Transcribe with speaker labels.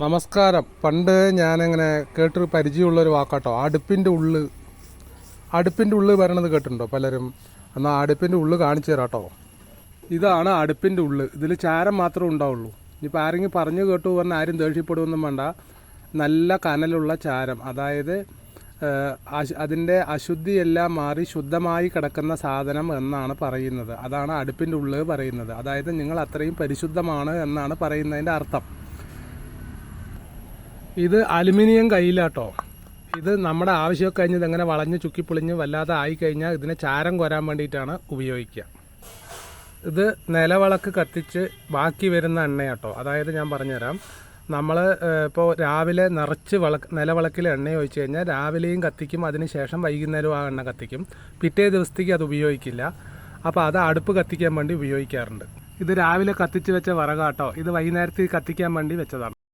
Speaker 1: നമസ്കാരം. പണ്ട് ഞാനിങ്ങനെ കേട്ടൊരു പരിചയമുള്ളൊരു വാക്കാട്ടോ. അടുപ്പിന്റെ ഉള്ളു. അടുപ്പിന്റെ ഉള്ളു വരണത് കേട്ടിട്ടുണ്ടോ പലരും? എന്നാൽ അടുപ്പിന്റെ ഉള്ളു കാണിച്ചു തരാട്ടോ. ഇതാണ് അടുപ്പിന്റെ ഉള്ളു. ഇതിൽ ചാരം മാത്രമേ ഉണ്ടാവുള്ളൂ. ഇനിയിപ്പോൾ ആരെങ്കിലും പറഞ്ഞു കേട്ടു പറഞ്ഞാൽ ആരും ദേഷ്യപ്പെടുമൊന്നും വേണ്ട. നല്ല കനലുള്ള ചാരം. അതായത് അതിന്റെ അശുദ്ധിയെല്ലാം മാറി ശുദ്ധമായി കിടക്കുന്ന സാധനം എന്നാണ് പറയുന്നത്. അതാണ് അടുപ്പിന്റെ ഉള്ളിൽ പറയുന്നത്. അതായത് നിങ്ങൾ അത്രയും പരിശുദ്ധമാണ് എന്നാണ് പറയുന്നതിന്റെ അർത്ഥം. ഇത് അലുമിനിയം കയ്യിലാട്ടോ. ഇത് നമ്മുടെ ആവശ്യമൊക്കെ കഴിഞ്ഞത് എങ്ങനെ വളഞ്ഞ് ചുക്കിപ്പൊളിഞ്ഞ് വല്ലാതെ ആയിക്കഴിഞ്ഞാൽ ഇതിനെ ചാരം കോരാൻ വേണ്ടിയിട്ടാണ് ഉപയോഗിക്കുക. ഇത് നിലവിളക്ക് കത്തിച്ച് ബാക്കി വരുന്ന എണ്ണയാട്ടോ. അതായത് ഞാൻ പറഞ്ഞുതരാം. നമ്മൾ ഇപ്പോൾ രാവിലെ നിറച്ച് വിളക്ക് നിലവിളക്കിൽ എണ്ണ ഒഴിച്ച് കഴിഞ്ഞാൽ രാവിലെയും കത്തിക്കും അതിന് ശേഷം വൈകുന്നേരവും ആ എണ്ണ കത്തിക്കും. പിറ്റേ ദിവസത്തേക്ക് അത് ഉപയോഗിക്കില്ല. അപ്പോൾ അത് അടുപ്പ് കത്തിക്കാൻ വേണ്ടി ഉപയോഗിക്കാറുണ്ട്. ഇത് രാവിലെ കത്തിച്ച് വെച്ച വിറകാട്ടോ. ഇത് വൈകുന്നേരത്തേക്ക് കത്തിക്കാൻ വേണ്ടി വെച്ചതാണ്.